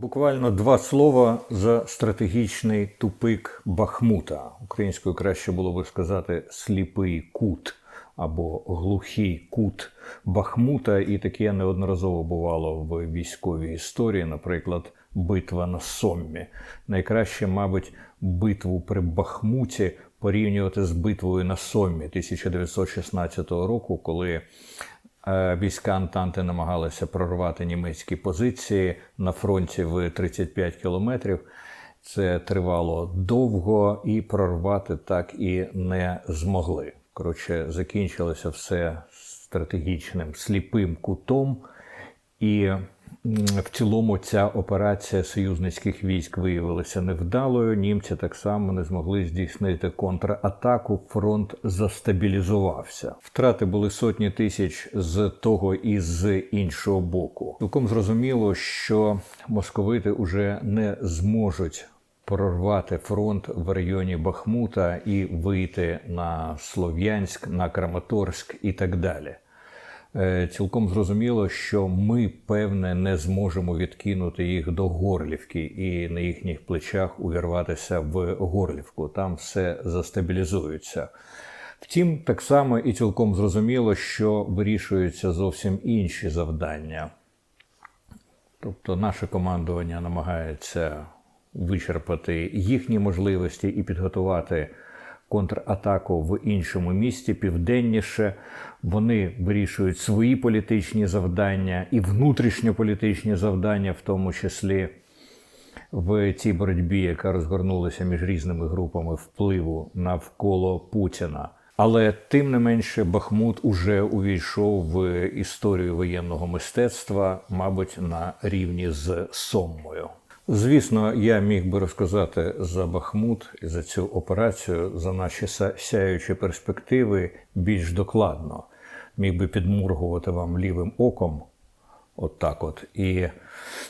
Буквально два слова за стратегічний тупик Бахмута. Українською краще було би сказати сліпий кут або глухий кут Бахмута. І таке неодноразово бувало в військовій історії, наприклад, битва на Соммі. Найкраще, мабуть, битву при Бахмуті порівнювати з битвою на Соммі 1916 року, коли Війська Антанти намагалися прорвати німецькі позиції на фронті в 35 кілометрів. Це тривало довго і прорвати так і не змогли. Коротше, закінчилося все стратегічним сліпим кутом, і в цілому ця операція союзницьких військ виявилася невдалою. Німці так само не змогли здійснити контратаку. Фронт застабілізувався. Втрати були сотні тисяч з того і з іншого боку. Цілком зрозуміло, що московити уже не зможуть прорвати фронт в районі Бахмута і вийти на Слов'янськ, на Краматорськ і так далі. Е, Цілком зрозуміло, що ми, певне, не зможемо відкинути їх до Горлівки і на їхніх плечах увірватися в Горлівку. Там все застабілізується. Втім, так само і цілком зрозуміло, що вирішуються зовсім інші завдання. Тобто наше командування намагається вичерпати їхні можливості і підготувати контратаку в іншому місті південніше. Вони вирішують свої політичні завдання і внутрішньополітичні завдання, в тому числі в цій боротьбі, яка розгорнулася між різними групами впливу навколо Путіна. Але тим не менше Бахмут уже увійшов в історію воєнного мистецтва, мабуть, на рівні з Соммою. Звісно, я міг би розказати за Бахмут за цю операцію, за наші сяючі перспективи більш докладно. Міг би підмургувати вам лівим оком, от так от, і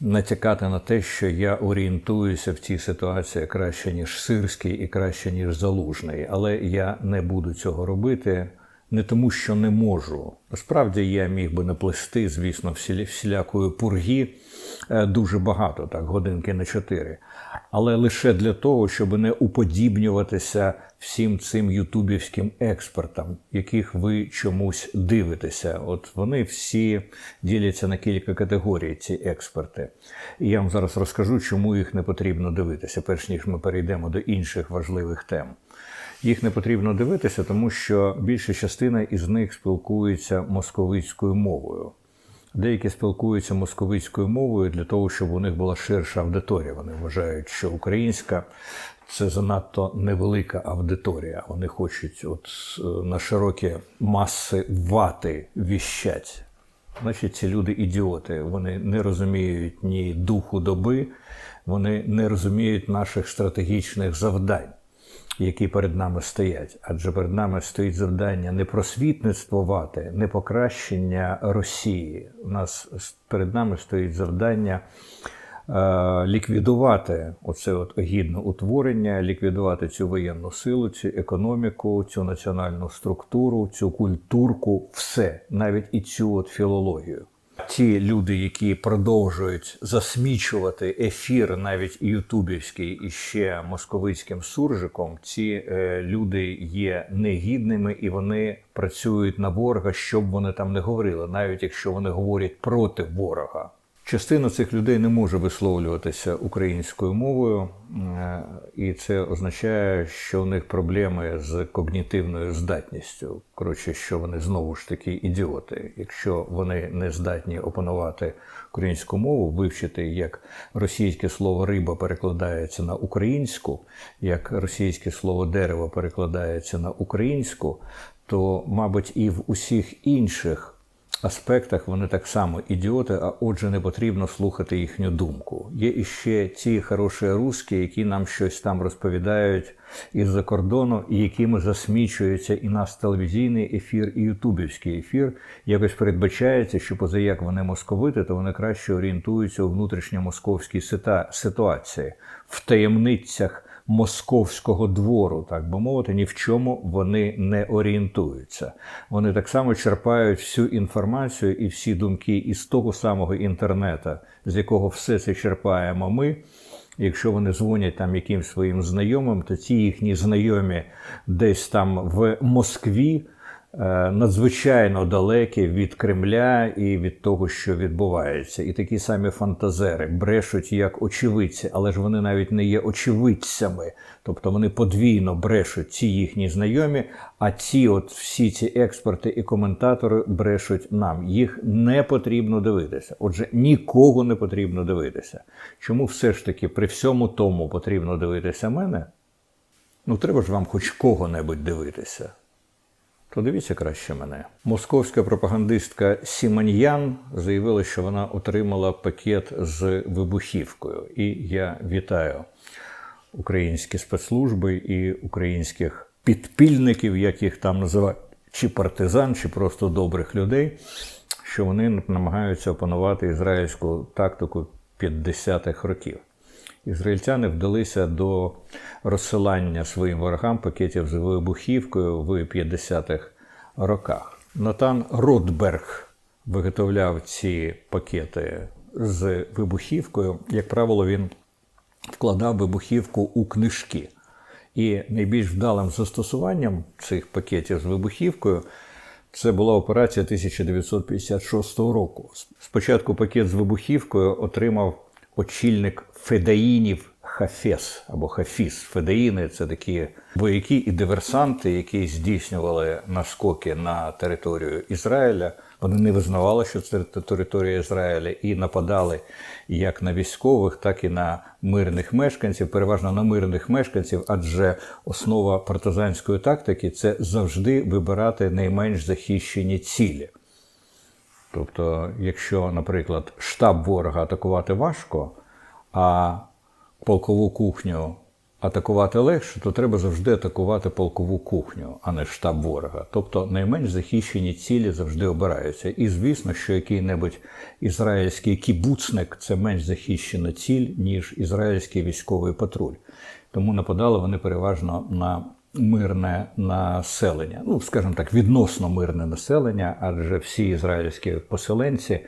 натякати на те, що я орієнтуюся в цій ситуації краще, ніж Сирський і краще, ніж Залужний. Але я не буду цього робити. Не тому, що не можу. Насправді я міг би наплести, звісно, всіля- всілякої пурги е, дуже багато, так, годинки на чотири. Але лише для того, щоб не уподібнюватися всім цим ютубівським експертам, яких ви чомусь дивитеся. От вони всі діляться на кілька категорій, ці експерти. І я вам зараз розкажу, чому їх не потрібно дивитися, перш ніж ми перейдемо до інших важливих тем. Їх не потрібно дивитися, тому що більша частина із них спілкується московицькою мовою. Деякі спілкуються московицькою мовою для того, щоб у них була ширша аудиторія. Вони вважають, що українська це занадто невелика аудиторія. Вони хочуть от е, на широкі маси вати віщать. Значить, ці люди ідіоти. Вони не розуміють ні духу доби, вони не розуміють наших стратегічних завдань які перед нами стоять. Адже перед нами стоїть завдання не просвітництвувати, не покращення Росії. У нас перед нами стоїть завдання е, ліквідувати оце от огідне утворення, ліквідувати цю воєнну силу, цю економіку, цю національну структуру, цю культурку, все, навіть і цю от філологію. Ті люди, які продовжують засмічувати ефір, навіть ютубівський і ще московицьким суржиком, ці е, люди є негідними і вони працюють на ворога, щоб вони там не говорили, навіть якщо вони говорять проти ворога. Частина цих людей не може висловлюватися українською мовою, і це означає, що у них проблеми з когнітивною здатністю. Коротше, що вони знову ж таки ідіоти. Якщо вони не здатні опанувати українську мову, вивчити, як російське слово риба перекладається на українську, як російське слово дерево перекладається на українську, то, мабуть, і в усіх інших аспектах вони так само ідіоти, а отже, не потрібно слухати їхню думку. Є іще ті хороші русські, які нам щось там розповідають із-за кордону, і якими засмічується і наш телевізійний ефір, і ютубівський ефір. Якось передбачається, що позаяк вони московити, то вони краще орієнтуються у внутрішньомосковській ситуації в таємницях московського двору, так би мовити, ні в чому вони не орієнтуються. Вони так само черпають всю інформацію і всі думки із того самого інтернету, з якого все це черпаємо ми. Якщо вони дзвонять там якимсь своїм знайомим, то ці їхні знайомі десь там в Москві надзвичайно далекі від Кремля і від того, що відбувається. І такі самі фантазери брешуть як очевидці, але ж вони навіть не є очевидцями. Тобто вони подвійно брешуть ці їхні знайомі, а ці, от всі ці експерти і коментатори брешуть нам. Їх не потрібно дивитися. Отже, нікого не потрібно дивитися. Чому все ж таки при всьому тому потрібно дивитися мене? Ну, треба ж вам хоч кого-небудь дивитися. То дивіться краще мене. Московська пропагандистка Сіманьян заявила, що вона отримала пакет з вибухівкою. І я вітаю українські спецслужби і українських підпільників, як їх там називають, чи партизан, чи просто добрих людей, що вони намагаються опанувати ізраїльську тактику 50-х років. Ізраїльтяни вдалися до розсилання своїм ворогам пакетів з вибухівкою в 50-х роках. Натан Ротберг виготовляв ці пакети з вибухівкою. Як правило, він вкладав вибухівку у книжки. І найбільш вдалим застосуванням цих пакетів з вибухівкою це була операція 1956 року. Спочатку пакет з вибухівкою отримав очільник Федаїнів Хафес або Хафіс. Федаїни це такі вояки і диверсанти, які здійснювали наскоки на територію Ізраїля. Вони не визнавали, що це територія Ізраїля, і нападали як на військових, так і на мирних мешканців, переважно на мирних мешканців, адже основа партизанської тактики це завжди вибирати найменш захищені цілі. Тобто, якщо, наприклад, штаб ворога атакувати важко, а полкову кухню атакувати легше, то треба завжди атакувати полкову кухню, а не штаб ворога. Тобто найменш захищені цілі завжди обираються. І звісно, що який-небудь ізраїльський кібуцник це менш захищена ціль, ніж ізраїльський військовий патруль. Тому нападали вони переважно на мирне населення, ну скажімо так, відносно мирне населення, адже всі ізраїльські поселенці.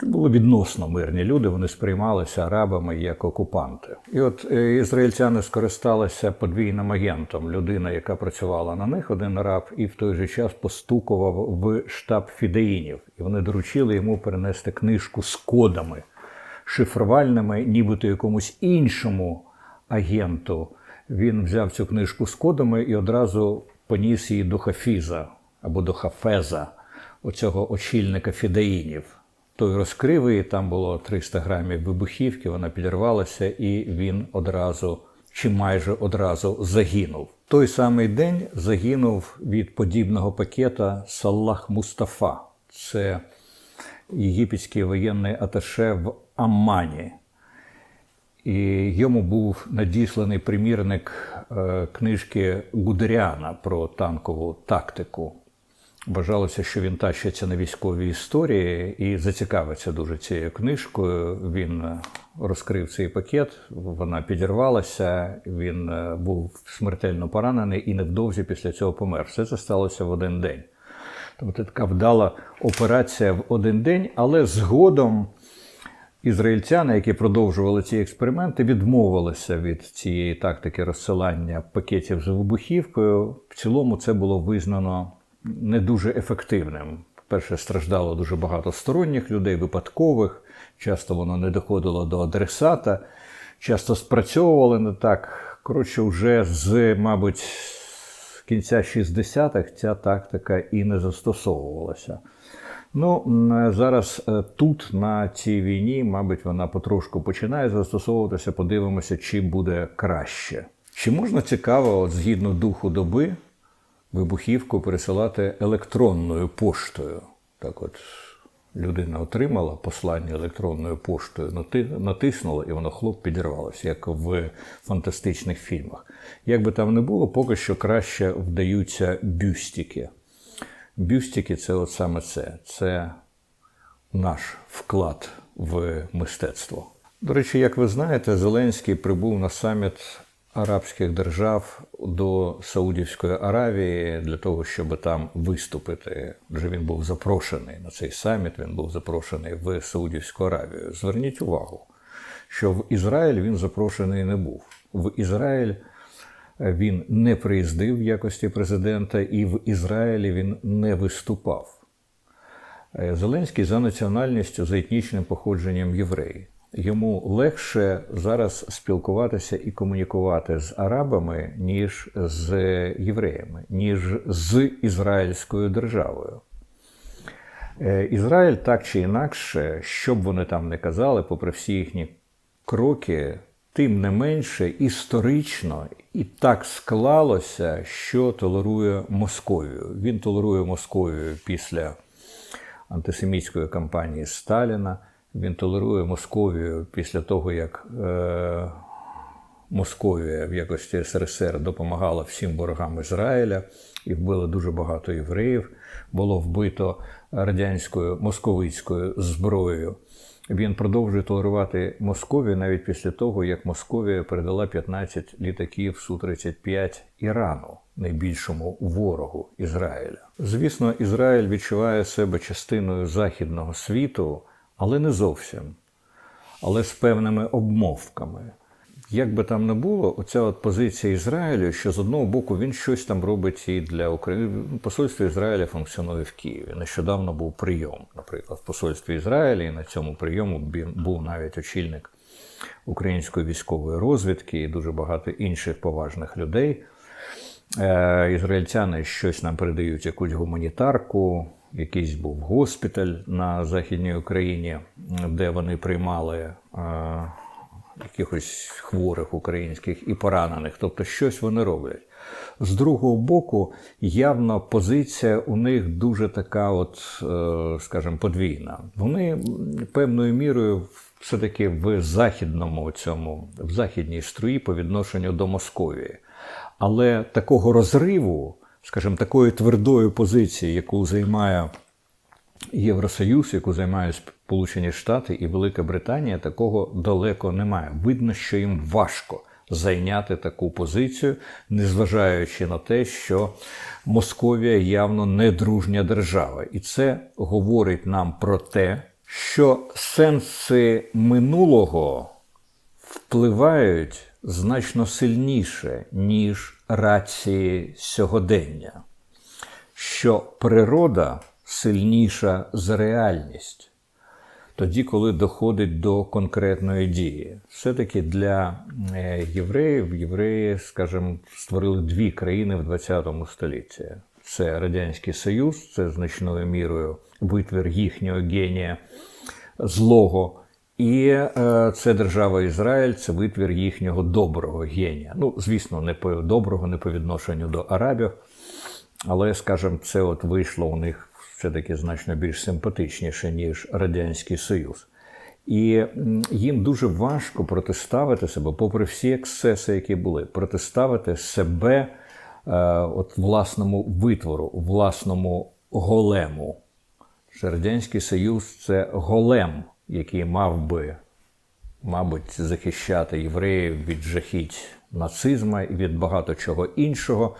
Це були відносно мирні люди, вони сприймалися арабами як окупанти. І от е, ізраїльтяни скористалися подвійним агентом. Людина, яка працювала на них, один араб, і в той же час постукував в штаб фідеїнів. І вони доручили йому перенести книжку з кодами шифрувальними, нібито якомусь іншому агенту. Він взяв цю книжку з кодами і одразу поніс її до Хафіза або до Хафеза оцього очільника фідеїнів. Той розкрив її, там було 300 грамів вибухівки, вона підірвалася, і він одразу чи майже одразу загинув. Той самий день загинув від подібного пакета Саллах Мустафа. Це єгипетський воєнний аташе в Аммані. І йому був надісланий примірник е, книжки Гудеріана про танкову тактику. Вважалося, що він тащиться на військові історії і зацікавиться дуже цією книжкою. Він розкрив цей пакет, вона підірвалася, він е, був смертельно поранений і невдовзі після цього помер. Все це сталося в один день. Тобто така вдала операція в один день, але згодом ізраїльтяни, які продовжували ці експерименти, відмовилися від цієї тактики розсилання пакетів з вибухівкою. В цілому це було визнано не дуже ефективним. Перше, страждало дуже багато сторонніх людей, випадкових, часто воно не доходило до адресата, часто спрацьовували не так. Коротше, вже з, мабуть, кінця 60-х ця тактика і не застосовувалася. Ну, зараз е, тут, на цій війні, мабуть, вона потрошку починає застосовуватися. Подивимося, чи буде краще. Чи можна цікаво, от, згідно духу доби, вибухівку пересилати електронною поштою. Так от людина отримала послання електронною поштою, натиснула, і воно хлоп підірвалося, як в фантастичних фільмах. Як би там не було, поки що краще вдаються бюстики. Бюстики це от саме це. Це наш вклад в мистецтво. До речі, як ви знаєте, Зеленський прибув на саміт арабських держав до Саудівської Аравії для того, щоб там виступити. Вже він був запрошений на цей саміт. Він був запрошений в Саудівську Аравію. Зверніть увагу, що в Ізраїль він запрошений не був. В Ізраїль він не приїздив в якості президента, і в Ізраїлі він не виступав. Е, Зеленський за національністю, за етнічним походженням єврей. Йому легше зараз спілкуватися і комунікувати з арабами, ніж з євреями, ніж з Ізраїльською державою. Е, Ізраїль так чи інакше, що б вони там не казали, попри всі їхні кроки, тим не менше історично і так склалося, що толерує Московію. Він толерує Московію після антисемітської кампанії Сталіна. Він толерує Московію після того, як е, Московія в якості СРСР допомагала всім ворогам Ізраїля і вбила дуже багато євреїв. Було вбито радянською московицькою зброєю. Він продовжує толерувати Московію навіть після того, як Московія передала 15 літаків Су-35 Ірану, найбільшому ворогу Ізраїля. Звісно, Ізраїль відчуває себе частиною західного світу, але не зовсім, але з певними обмовками. Як би там не було, оця от позиція Ізраїлю, що з одного боку він щось там робить і для України. Посольство Ізраїля функціонує в Києві. Нещодавно був прийом, наприклад, в посольстві Ізраїля, і на цьому прийому був навіть очільник української військової розвідки і дуже багато інших поважних людей. Е, Ізраїльтяни щось нам передають, якусь гуманітарку. Якийсь був госпіталь на Західній Україні, де вони приймали е, якихось хворих українських і поранених, тобто щось вони роблять. З другого боку, явно позиція у них дуже така, от, е, скажімо, подвійна. Вони певною мірою все-таки в західному цьому, в західній струї по відношенню до Московії. Але такого розриву, скажімо, такої твердої позиції, яку займає Євросоюз, яку займають Сполучені Штати і Велика Британія, такого далеко немає. Видно, що їм важко зайняти таку позицію, незважаючи на те, що Московія явно не дружня держава. І це говорить нам про те, що сенси минулого впливають значно сильніше, ніж рації сьогодення, що природа сильніша за реальність. Тоді, коли доходить до конкретної дії, все-таки для е, євреїв євреї, скажімо, створили дві країни в ХХ столітті: це Радянський Союз, це значною мірою витвір їхнього генія злого, і е, це держава Ізраїль, це витвір їхнього доброго генія. Ну, звісно, не по доброго, не по відношенню до арабів, але, скажімо, це от вийшло у них все-таки значно більш симпатичніше, ніж Радянський Союз. І їм дуже важко протиставити себе, попри всі ексцеси, які були, протиставити себе е, от власному витвору, власному голему. Що Радянський Союз це голем, який мав би, мабуть, захищати євреїв від жахіть нацизму і від багато чого іншого.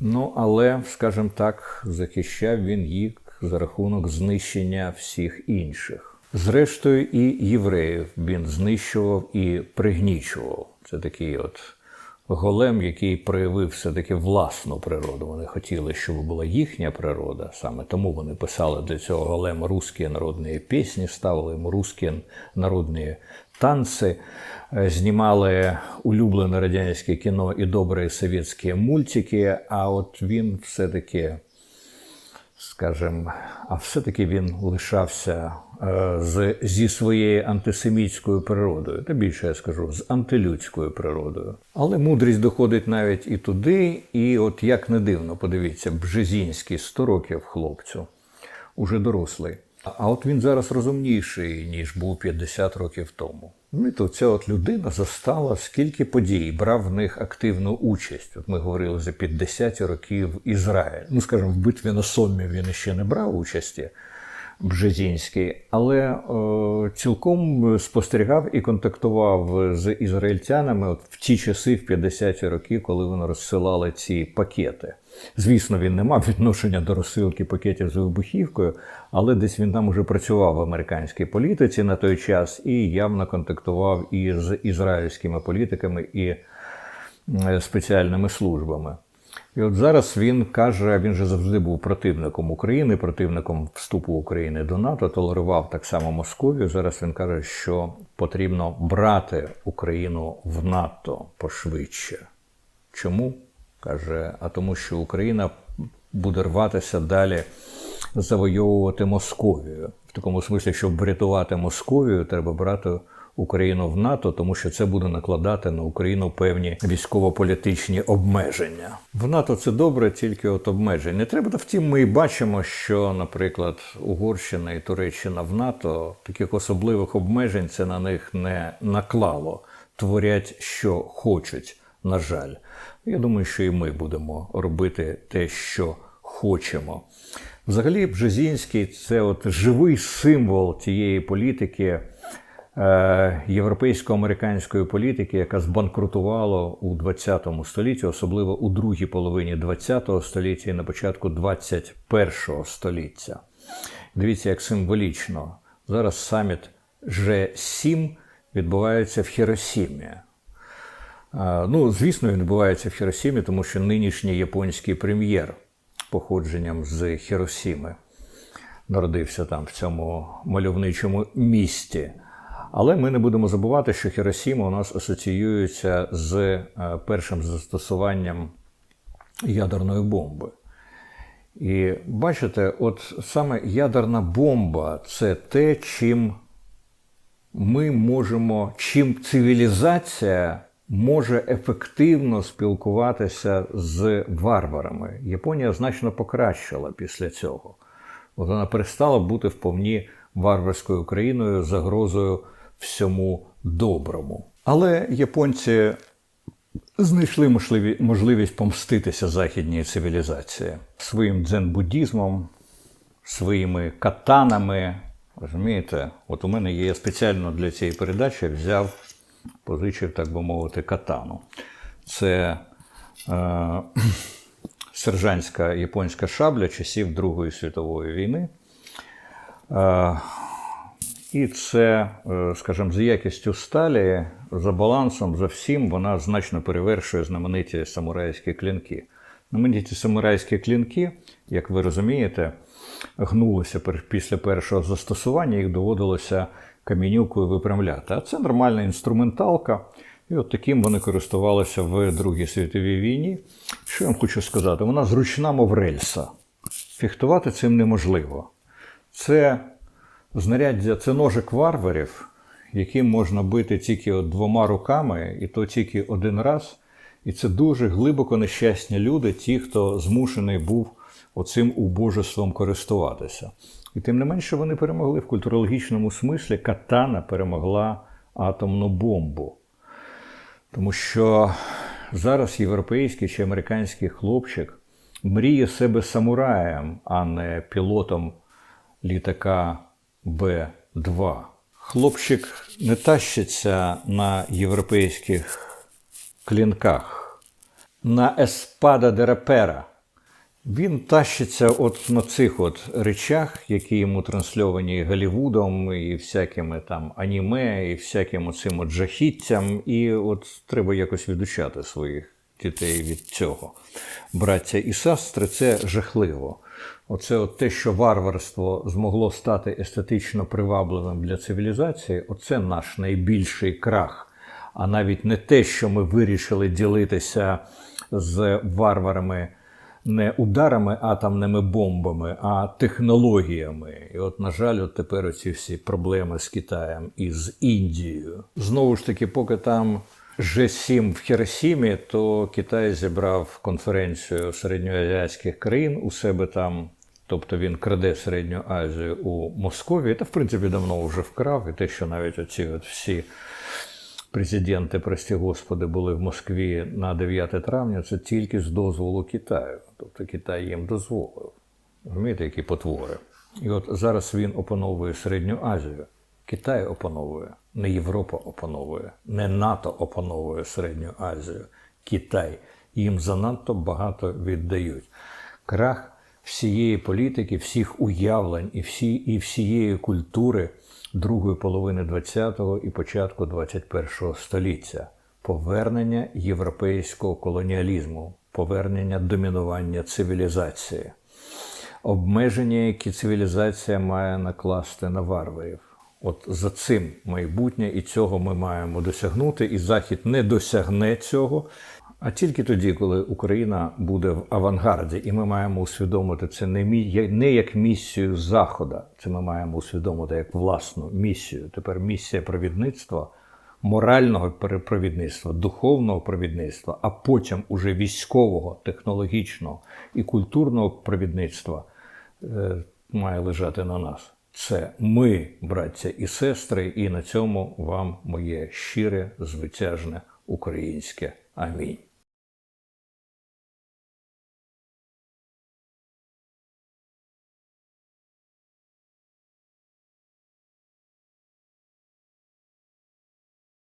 Ну, але, скажімо так, захищав він їх за рахунок знищення всіх інших. Зрештою, і євреїв він знищував і пригнічував. Це такий от голем, який проявив все-таки власну природу. Вони хотіли, щоб була їхня природа. Саме тому вони писали для цього голема русські народні пісні, ставили йому русські народні танці, знімали улюблене радянське кіно і добрі совєтські мультики. А от він все-таки скажімо, а все-таки він лишався е, з, зі своєю антисемітською природою, та більше я скажу, з антилюдською природою. Але мудрість доходить навіть і туди, і от як не дивно, подивіться, Бжезінський 100 років хлопцю, уже дорослий. А от він зараз розумніший, ніж був 50 років тому. Ну і то ця от людина застала скільки подій, брав в них активну участь. От ми говорили за 50 років Ізраїль. Ну, скажімо, в битві на Соммі він ще не брав участі. Бжезінський, але е, цілком спостерігав і контактував з ізраїльтянами от в ті часи, в 50-ті роки, коли вони розсилали ці пакети. Звісно, він не мав відношення до розсилки пакетів з вибухівкою, але десь він там уже працював в американській політиці на той час і явно контактував і з ізраїльськими політиками і е, спеціальними службами. І от зараз він каже, він же завжди був противником України, противником вступу України до НАТО, толерував так само Московію. Зараз він каже, що потрібно брати Україну в НАТО пошвидше. Чому? Каже, а тому, що Україна буде рватися далі завойовувати Московію. В такому смислі, щоб врятувати Московію, треба брати Україну в НАТО, тому що це буде накладати на Україну певні військово-політичні обмеження. В НАТО це добре, тільки от обмежень не треба. Втім, ми і бачимо, що, наприклад, Угорщина і Туреччина в НАТО таких особливих обмежень це на них не наклало, творять, що хочуть. На жаль, я думаю, що і ми будемо робити те, що хочемо. Взагалі, Бжезінський це от живий символ тієї політики. Е, європейсько-американської політики, яка збанкрутувала у 20 столітті, особливо у другій половині 20 століття і на початку 21 століття. Дивіться, як символічно. Зараз саміт G7 відбувається в Хіросімі. Е, ну, звісно, він відбувається в Хіросімі, тому що нинішній японський прем'єр походженням з Хіросіми народився там в цьому мальовничому місті. Але ми не будемо забувати, що Хіросіма у нас асоціюється з е, першим застосуванням ядерної бомби. І бачите, от саме ядерна бомба це те, чим ми можемо, чим цивілізація може ефективно спілкуватися з варварами. Японія значно покращила після цього. От вона перестала бути вповні варварською країною загрозою всьому доброму. Але японці знайшли можливість помститися західній цивілізації своїм дзен-буддізмом, своїми катанами. Розумієте, от у мене є спеціально для цієї передачі взяв, позичив, так би мовити, катану. Це е, сержантська японська шабля часів Другої світової війни. Е, і це, е, скажімо, за якістю сталі, за балансом, за всім, вона значно перевершує знамениті самурайські клінки. Знамениті самурайські клінки, як ви розумієте, гнулися після першого застосування, їх доводилося камінюкою випрямляти. А це нормальна інструменталка. І от таким вони користувалися в Другій світовій війні. Що я вам хочу сказати? Вона зручна, мов рельса. Фіхтувати цим неможливо. Це Знаряддя це ножик варварів, яким можна бити тільки от двома руками, і то тільки один раз. І це дуже глибоко нещасні люди, ті, хто змушений був оцим убожеством користуватися. І тим не менше вони перемогли в культурологічному смислі. Катана перемогла атомну бомбу. Тому що зараз європейський чи американський хлопчик мріє себе самураєм, а не пілотом літака Б2. Хлопчик не тащиться на європейських клінках, на еспада дерапера. Він тащиться от на цих от речах, які йому трансльовані Голлівудом і всякими там аніме, і всяким оцим от жахіттям. І от треба якось відучати своїх дітей від цього. Браття і сестри це жахливо. Оце от те, що варварство змогло стати естетично привабливим для цивілізації, оце наш найбільший крах. А навіть не те, що ми вирішили ділитися з варварами не ударами атомними бомбами, а технологіями. І от, на жаль, от тепер оці всі проблеми з Китаєм і з Індією. Знову ж таки, поки там. G7 в Хіросімі, то Китай зібрав конференцію середньоазіатських країн у себе там. Тобто він краде Середню Азію у Московії, та в принципі давно вже вкрав, і те, що навіть оці от всі президенти, прості господи, були в Москві на 9 травня, це тільки з дозволу Китаю. Тобто Китай їм дозволив. Розумієте, які потвори. І от зараз він опановує Середню Азію. Китай опановує, не Європа опановує, не НАТО опановує Середню Азію. Китай. Їм занадто багато віддають. Крах всієї політики, всіх уявлень і, всі, і всієї культури другої половини 20-го і початку 21-го століття. Повернення європейського колоніалізму, повернення домінування цивілізації обмеження, які цивілізація має накласти на варварів. От за цим майбутнє, і цього ми маємо досягнути, і Захід не досягне цього. А тільки тоді, коли Україна буде в авангарді, і ми маємо усвідомити це не мі- не як місію Заходу, це ми маємо усвідомити як власну місію. Тепер місія провідництва, морального провідництва, духовного провідництва, а потім уже військового, технологічного і культурного провідництва е, має лежати на нас. Це ми, браття і сестри, і на цьому вам моє щире, звитяжне українське I mean.